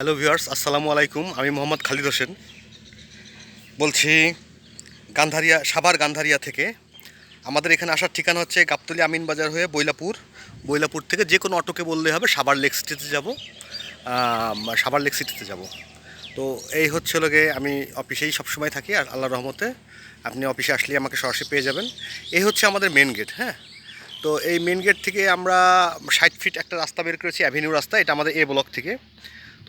Hello viewers আসসালামু আলাইকুম। আমি মোহাম্মদ খালিদ হোসেন। বলছি, গান্ধারিয়া, সাভার গান্ধারিয়া থেকে আমাদের এখানে আসার ঠিকানা হচ্ছে গাবতলি আমিন বাজার হয়ে বৈলাপুর। বৈলাপুর থেকে যে কোনো অটোকে বললে হবে, সাভার লেক সিটিতে যাব। সাভার লেক সিটিতে যাব। তো এই হচ্ছে লোকে আমি অফিসেই সবসময় থাকি, আর আল্লাহ রহমতে আপনি অফিসে আসলে আমাকে সরাসরি পেয়ে যাবেন। এই হচ্ছে আমাদের মেন গেট হ্যাঁ? তো এই মেন গেট থেকে আমরা ষাট ফিট একটা রাস্তা বের করেছি অ্যাভিনিউ রাস্তা, এটা আমাদের এ ব্লক থেকে।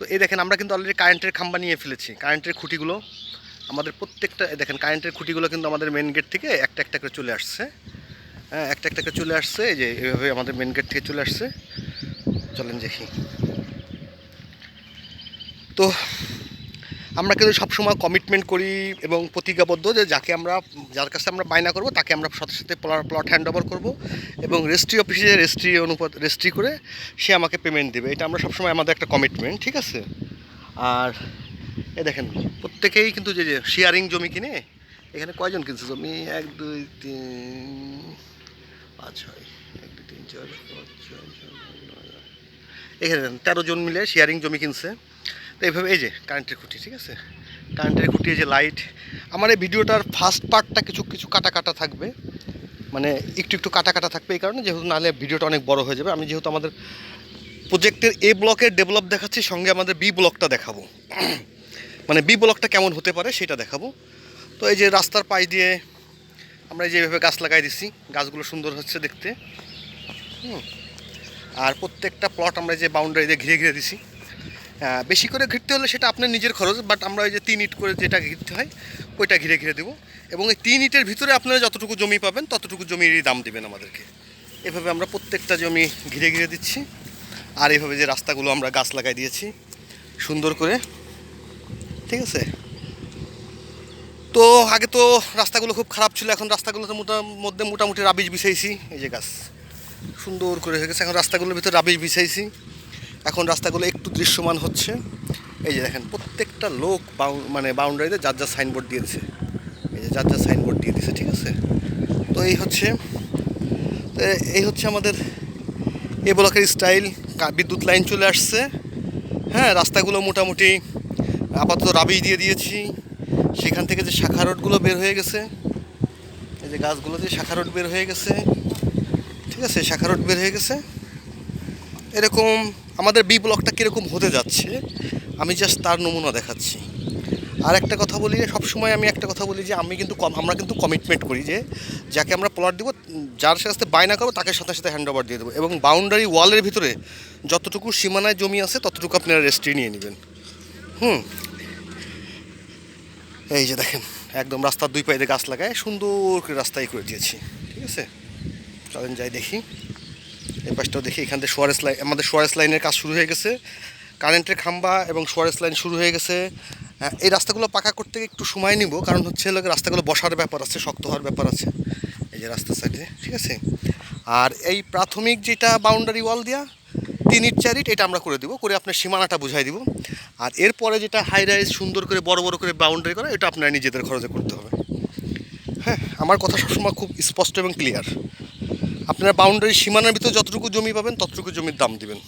তো এই দেখেন, আমরা কিন্তু অলরেডি কারেন্টের খাম্বা নিয়ে ফেলেছি। কারেন্টের খুঁটিগুলো আমাদের প্রত্যেকটা দেখেন কারেন্টের খুঁটিগুলো কিন্তু আমাদের মেন গেট থেকে একটা একটা করে চলে আসছে। হ্যাঁ একটা একটা করে চলে আসছে। এই যে এভাবে আমাদের মেন গেট থেকে চলে আসছে। চলেন দেখি। তো আমরা কিন্তু সবসময় কমিটমেন্ট করি এবং প্রতিজ্ঞাবদ্ধ যে যাকে আমরা, যার কাছে আমরা বায়না করব, তাকে আমরা সাথে সাথে প্লট হ্যান্ড ওভার করব এবং রেজিস্ট্রি অফিসে রেজিস্ট্রি অনুপাত রেজিস্ট্রি করে সে আমাকে পেমেন্ট দেবে। এটা আমরা সবসময় আমাদের একটা কমিটমেন্ট ঠিক আছে? আর এ দেখেন, প্রত্যেকেই কিন্তু যে যে শেয়ারিং জমি কিনে, এখানে কয়জন কিনছে জমি? এক, দুই, তিন, পাঁচ, ছয়, এক, দুই, তিন, চার, পাঁচ, ছয়। এখানে তেরো জন মিলে শেয়ারিং জমি কিনছে। তো এইভাবে এই যে কারেন্টের খুঁটি, ঠিক আছে? কারেন্টের খুঁটি, এই যে লাইট আমার এই ভিডিওটার ফার্স্ট পার্টটা কিছু কিছু কাটা কাটা থাকবে। মানে একটু একটু কাটা কাটা থাকবে এই কারণে, যেহেতু নাহলে ভিডিওটা অনেক বড় হয়ে যাবে। আমি যেহেতু আমাদের প্রজেক্টের এ ব্লকের ডেভেলপ দেখাচ্ছি, সঙ্গে আমাদের বি ব্লকটা দেখাবো। মানে বি ব্লকটা কেমন হতে পারে সেটা দেখাবো। তো এই যে রাস্তার পাশ দিয়ে আমরা এই যে এভাবে গাছ লাগাই দিছি গাছগুলো সুন্দর হচ্ছে দেখতে। হুম। আর প্রত্যেকটা প্লট আমরা যে বাউন্ডারি দিয়ে ঘিরে ঘিরে দিছি বেশি করে ঘিরতে হলে সেটা আপনার নিজের খরচ বাট আমরা ওই যে তিন ইট করে যেটা ঘিরতে হয়, ওইটা ঘিরে ঘিরে দেবো। এবং এই তিন ইটের ভিতরে আপনারা যতটুকু জমি পাবেন, ততটুকু জমিরই দাম দেবেন আমাদেরকে। এভাবে আমরা প্রত্যেকটা জমি ঘিরে ঘিরে দিচ্ছি। আর এইভাবে যে রাস্তাগুলো আমরা গাছ লাগাই দিয়েছি, সুন্দর করে। ঠিক আছে? তো আগে তো রাস্তাগুলো খুব খারাপ ছিল, এখন রাস্তাগুলোতে মোটা, মধ্যে মোটামুটি রাবিশ বিছাইছি, এই যে গাছ। সুন্দর করে হয়ে গেছে, এখন রাস্তাগুলোর ভিতরে রাবিশ বিছাইছি। এখন রাস্তাগুলো একটু দৃশ্যমান হচ্ছে। এই যে দেখেন, প্রত্যেকটা লোক মানে বাউন্ডারিতে যার যার সাইনবোর্ড দিয়ে দিছে। এই যে যার যার সাইনবোর্ড দিয়ে দিছে, ঠিক আছে? তো এই হচ্ছে, তো এই হচ্ছে আমাদের এ ব্লকের স্টাইল বিদ্যুৎ লাইন চলে আসছে। হ্যাঁ রাস্তাগুলো মোটামুটি আপাতত রাবিশ দিয়ে দিয়েছি। সেখান থেকে যে শাখা রোডগুলো বের হয়ে গেছে, এই যে গাছগুলো দিয়ে শাখা রোড বের হয়ে গেছে, ঠিক আছে? শাখা রোড বের হয়ে গেছে। এরকম আমাদের বি ব্লকটা কীরকম হতে যাচ্ছে, আমি জাস্ট তার নমুনা দেখাচ্ছি। আর একটা কথা বলি সবসময় আমি একটা কথা বলি যে, আমি কিন্তু কম- আমরা কিন্তু কমিটমেন্ট করি যে, যাকে আমরা প্লট দিব, যার সাথে বায়না করব, তাকে সাথে সাথে হ্যান্ড ওভার দিয়ে দেবো। এবং বাউন্ডারি ওয়ালের ভিতরে যতটুকু সীমানায় জমি আছে, ততটুকু আপনারা রেস্ট্রি নিয়ে নেবেন। হুম। এই যে দেখেন, একদম রাস্তার দুই পাইতে গাছ লাগায় সুন্দর করে রাস্তায় করে দিয়েছি। ঠিক আছে? চলেন যাই দেখি। এই পাশটাও দেখি, এখান থেকে সোয়ারেস লাইন আমাদের সোয়ারেস লাইনের কাজ শুরু হয়ে গেছে। কারেন্টের খাম্বা এবং সোয়ারেস লাইন শুরু হয়ে গেছে। এই রাস্তাগুলো পাকা করতে একটু সময় নিব, কারণ হচ্ছে রাস্তাগুলো বসার ব্যাপার আছে, শক্ত হওয়ার ব্যাপার আছে। এই যে রাস্তার সাইডে ঠিক আছে? আর এই প্রাথমিক যেটা বাউন্ডারি ওয়াল দেওয়া তিন ইট চার ইট এটা আমরা করে দিব, করে আপনার সীমানাটা বুঝাই দিব। আর এরপরে যেটা হাই রাইজ সুন্দর করে বড় বড় করে বাউন্ডারি করা, এটা আপনার নিজেদের খরচে করতে হবে। হ্যাঁ আমার কথা সবসময় খুব স্পষ্ট এবং ক্লিয়ার আপনার বাউন্ডারি সীমানার ভিতরে যতটুকু জমি পাবেন, ততটুকু জমির দাম দিবেন।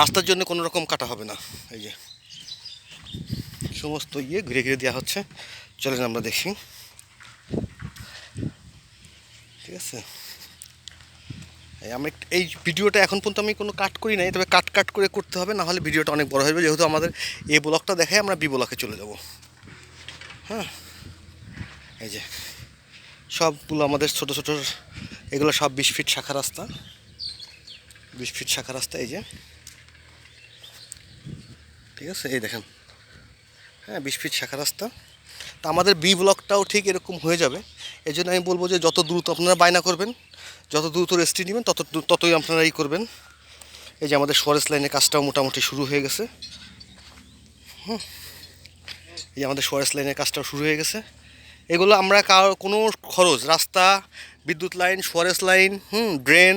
রাস্তার জন্য কোনো রকম কাটা হবে না, এই যে। সমস্ত ইয়ে ঘিরে ঘিরে দেওয়া হচ্ছে। চলেন আমরা দেখি। ঠিক আছে? আমি এই ভিডিওটা এখন পর্যন্ত আমি কোনো কাট করি নাই, তবে কাট কাট করে করতে হবে, না হলে ভিডিওটা অনেক বড় হয়ে যেহেতু আমাদের এ ব্লকটা দেখায় আমরা বি ব্লকে চলে যাব। হ্যাঁ? এই যে। সবগুলো আমাদের ছোট ছোট, এগুলো সব বিশ ফিট শাখা রাস্তা। বিশ ফিট শাখা রাস্তা, এই যে। ঠিক আছে? এই দেখেন। হ্যাঁ বিশ ফিট শাখা রাস্তা। তা আমাদের বি ব্লকটাও ঠিক এরকম হয়ে যাবে। এই জন্য আমি বলব যে যত দ্রুত আপনারা বায়না করবেন, যত দ্রুত রেস্ট্রি নেবেন, তত ততই আপনারা ই করবেন। এই যে আমাদের ফরেস্ট লাইনের কাজটাও মোটামুটি শুরু হয়ে গেছে। হুম। এই আমাদের ফরেস্ট লাইনের কাজটাও শুরু হয়ে গেছে। এগুলো আমরা কারও, কোনো খরচ, রাস্তা, বিদ্যুৎ লাইন ফরেস্ট লাইন, হুম, ড্রেন,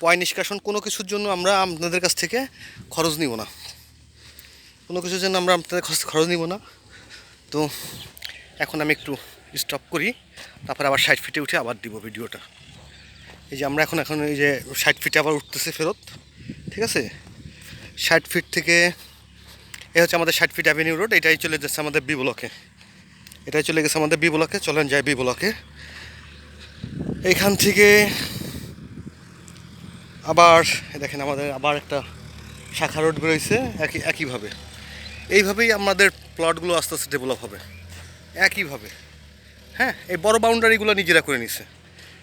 পয় নিষ্কাশন, কোনো কিছুর জন্য আমরা আপনাদের কাছ থেকে খরচ নিব না। কোনো কিছুর জন্য আমরা আপনাদের খরচ নিব না। তো এখন আমি একটু স্টপ করি, তারপরে আবার ষাট ফিটে উঠে আবার দিব ভিডিওটা। এই যে আমরা এখন এখন এই যে ষাট ফিটে আবার উঠতেছে ফেরত, ঠিক আছে? ষাট ফিট থেকে এ হচ্ছে আমাদের ষাট ফিট অ্যাভিনিউ রোড এটাই চলে যাচ্ছে আমাদের বি ব্লকে এটাই চলে গেছে আমাদের বি ব্লকে চলেন যাই বি ব্লকে এইখান থেকে আবার দেখেন আমাদের আবার একটা শাখা রোড বেরোইছে একই, একইভাবে। এইভাবেই আমাদের প্লটগুলো আস্তে আস্তে ডেভেলপ হবে। একইভাবে। হ্যাঁ এই বড় বাউন্ডারিগুলো নিজেরা করে নিছে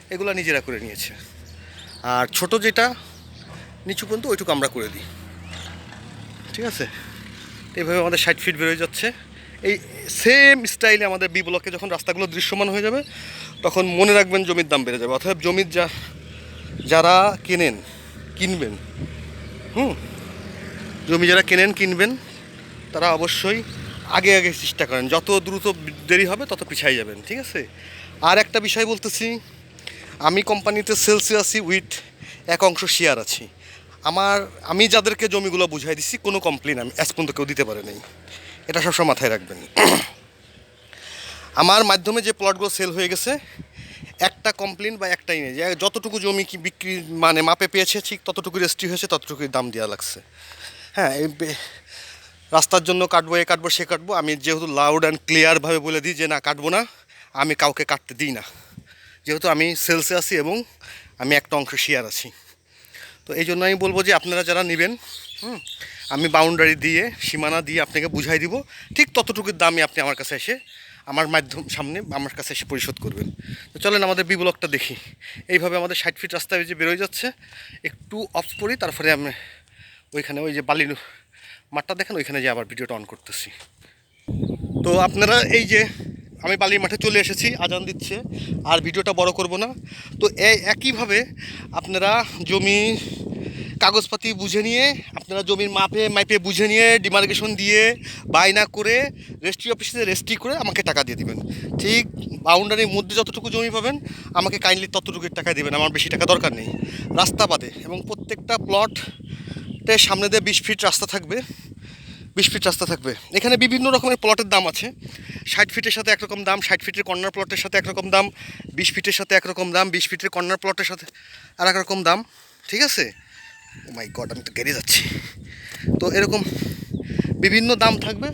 এগুলো নিজেরা করে নিয়েছে। আর ছোট যেটা, নিচু পর্যন্ত ওইটুকু আমরা করে দিই। ঠিক আছে? এইভাবে আমাদের ষাট ফিট বেরোয় যাচ্ছে। এই সেম স্টাইলে আমাদের বি ব্লকে যখন রাস্তাগুলো দৃশ্যমান হয়ে যাবে, তখন মনে রাখবেন জমির দাম বেড়ে যাবে। অর্থাৎ জমির যা, যারা কেনেন, কিনবেন, হুম? জমি যারা কেনেন, কিনবেন, তারা অবশ্যই আগে আগে চেষ্টা করেন। যত দ্রুত দেরি হবে, তত পিছাই যাবেন, ঠিক আছে? আর একটা বিষয় বলতেছি, আমি কোম্পানিতে সেলসে আছি উইথ এক অংশ শেয়ার আছি। আমার, আমি যাদেরকে জমিগুলো বুঝাই দিচ্ছি কোনো কমপ্লেন আমি, আজ পর্যন্ত কেউ দিতে পারে নাই। এটা সবসময় মাথায় রাখবেন। আমার মাধ্যমে যে প্লটগুলো সেল হয়ে গেছে, একটা কমপ্লেন বা একটাই নেই। যে যতটুকু জমি কি বিক্রি মানে মাপে পেয়েছে, ঠিক ততটুকু রেজিস্ট্রি হয়েছে, ততটুকুই দাম দেওয়া লাগছে। হ্যাঁ রাস্তার জন্য কাটবো, এ কাটবো, সে কাটবো, আমি যেহেতু লাউড অ্যান্ড ক্লিয়ারভাবে বলে দিই যে না, কাটবো না, আমি কাউকে কাটতে দিই না। যেহেতু আমি সেলসে আছি এবং আমি একটা অংশ শেয়ার আছি। তো এই জন্য আমি বলব যে আপনারা যারা নেবেন হুম। আমি বাউন্ডারি দিয়ে, সীমানা দিয়ে আপনাকে বুঝাই দিব, ঠিক ততটুকুর দামই আপনি আমার কাছে এসে আমার মাধ্যম সামনে আমার কাছে এসে পরিশোধ করবেন। তো চলেন আমাদের বি ব্লকটা দেখি। এইভাবে আমাদের ষাট ফিট রাস্তায় যে বেরোয় যাচ্ছে, একটু অফ করি, তারপরে আমি ওইখানে ওই যে বালি মাঠটা দেখেন, ওইখানে যে আবার ভিডিওটা অন করতেছি। তো আপনারা এই যে আমি বালির মাঠে চলে এসেছি, আজান দিচ্ছে, আর ভিডিওটা বড় করব না। তো এই একইভাবে আপনারা জমি কাগজপাতি বুঝে নিয়ে, আপনারা জমির মাপে মাইপে বুঝে নিয়ে ডিমার্কেশন দিয়ে, বায়না করে রেজিস্ট্রি অফিসে রেজিস্ট্রি করে আমাকে টাকা দিয়ে দিবেন। ঠিক বাউন্ডারির মধ্যে যতটুকু জমি পাবেন, আমাকে কাইন্ডলি ততটুকুর টাকা দিবেন, আমার বেশি টাকা দরকার নেই। রাস্তা বাদে এবং প্রত্যেকটা প্লটের সামনে দিয়ে বিশ ফিট রাস্তা থাকবে, বিশ ফিট রাস্তা থাকবে। এখানে বিভিন্ন রকমের প্লটের দাম আছে। ষাট ফিটের সাথে একরকম দাম, ষাট ফিটের কর্নার প্লটের সাথে একরকম দাম, বিশ ফিটের সাথে একরকম দাম, বিশ ফিটের কর্নার প্লটের সাথে আর একরকম দাম। ঠিক আছে? মাই গড আমি তো গেড়ে যাচ্ছি। তো এরকম বিভিন্ন দাম থাকবে।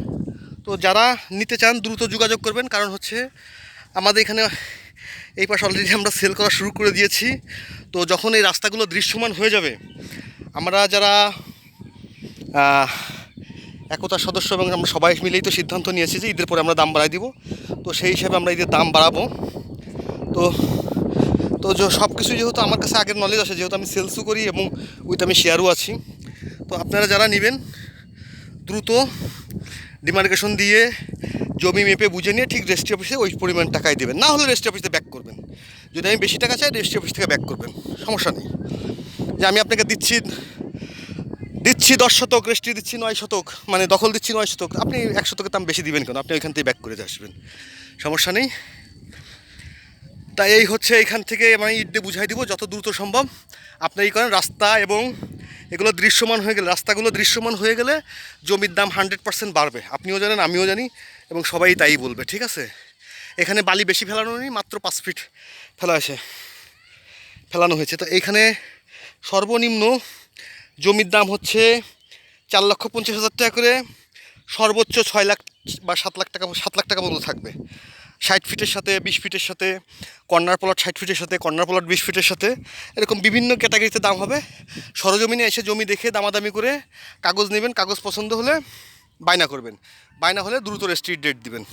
তো যারা নিতে চান, দ্রুত যোগাযোগ করবেন। কারণ হচ্ছে আমাদের এখানে এই পাশে অলরেডি আমরা সেল করা শুরু করে দিয়েছি। তো যখন এই রাস্তাগুলো দৃশ্যমান হয়ে যাবে, আমরা যারা একতার সদস্য এবং আমরা সবাই মিলেই তো সিদ্ধান্ত নিয়েছি যে ঈদের পরে আমরা দাম বাড়াই দিব। তো সেই হিসাবে আমরা ঈদের দাম বাড়াবো। তো তো সব কিছু যেহেতু আমার কাছে আগের নলেজ আছে, যেহেতু আমি সেলসও করি এবং উইথ আমি শেয়ারও আছি। তো আপনারা যারা নেবেন, দ্রুত ডিমার্কেশন দিয়ে জমি মেপে বুঝে নিয়ে ঠিক রেজিস্ট্রি অফিসে ওই পরিমাণ টাকাই দেবেন। না হলে রেজিস্ট্রি অফিসে ব্যাক করবেন। যদি আমি বেশি টাকা চাই রেজিস্ট্রি অফিস থেকে ব্যাক করবেন। সমস্যা নেই। যে আমি আপনাকে দিচ্ছি দিচ্ছি দশ শতক রেস্ট্রি দিচ্ছি নয় শতক মানে দখল দিচ্ছি নয় শতক, আপনি এক শতকের দাম বেশি দিবেন কেন? আপনি ওইখান থেকে ব্যাক করে আসবেন। সমস্যা নেই। তাই এই হচ্ছে এখান থেকে আমি ইডে বুঝাই দিব যত দ্রুত সম্ভব। আপনি এই করেন, রাস্তা এবং এগুলো দৃশ্যমান হয়ে গেলে, রাস্তাগুলো দৃশ্যমান হয়ে গেলে জমির দাম হান্ড্রেড পার্সেন্ট বাড়বে। আপনিও জানেন, আমিও জানি এবং সবাই তাই বলবে, ঠিক আছে? এখানে বালি বেশি ফেলানো নেই, মাত্র পাঁচ ফিট ফেলা আছে, ফেলানো হয়েছে। তো এইখানে সর্বনিম্ন জমির দাম হচ্ছে চার লক্ষ পঞ্চাশ হাজার টাকা করে, সর্বোচ্চ ছয় লাখ বা সাত লাখ টাকা, সাত লাখ টাকা পর্যন্ত থাকবে। ষাট ফিটের সাথে, বিশ ফিটের সাথে, কর্নার প্লট ষাট ফিটের সাথে, কর্নার প্লট বিশ ফিটের সাথে, এরকম বিভিন্ন ক্যাটাগরিতে দাম হবে। সরজমিনে এসে জমি দেখে, দামাদামি করে কাগজ নেবেন, কাগজ পছন্দ হলে বায়না করবেন। বায়না হলে দ্রুত রেস্ট্রিট ডেট দিবেন।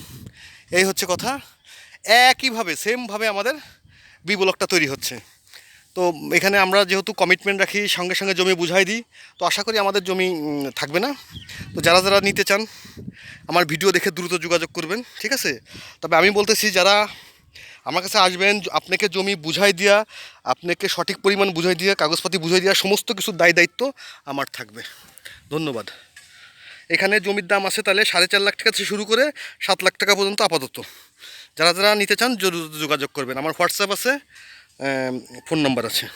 এই হচ্ছে কথা। একইভাবে সেমভাবে আমাদের বি ব্লকটা তৈরি হচ্ছে। তো এখানে আমরা যেহেতু কমিটমেন্ট রাখি, সঙ্গে সঙ্গে জমি বুঝাই দিই, তো আশা করি আমাদের জমি থাকবে না। তো যারা যারা নিতে চান, আমার ভিডিও দেখে দ্রুত যোগাযোগ করবেন, ঠিক আছে? তবে আমি বলতেছি, যারা আমার কাছে আসবেন, আপনাকে জমি বুঝাই দিয়া, আপনাকে সঠিক পরিমাণ বুঝাই দিয়া, কাগজপাতি বুঝাই দেওয়া সমস্ত কিছু দায় দায়িত্ব আমার থাকবে। ধন্যবাদ। এখানে জমির দাম আছে তাহলে সাড়ে চার লাখ টাকা থেকে শুরু করে সাত লাখ টাকা পর্যন্ত আপাতত। যারা যারা নিতে চান যোগাযোগ করবেন। আমার হোয়াটসঅ্যাপ আছে ফোন নাম্বার আছে।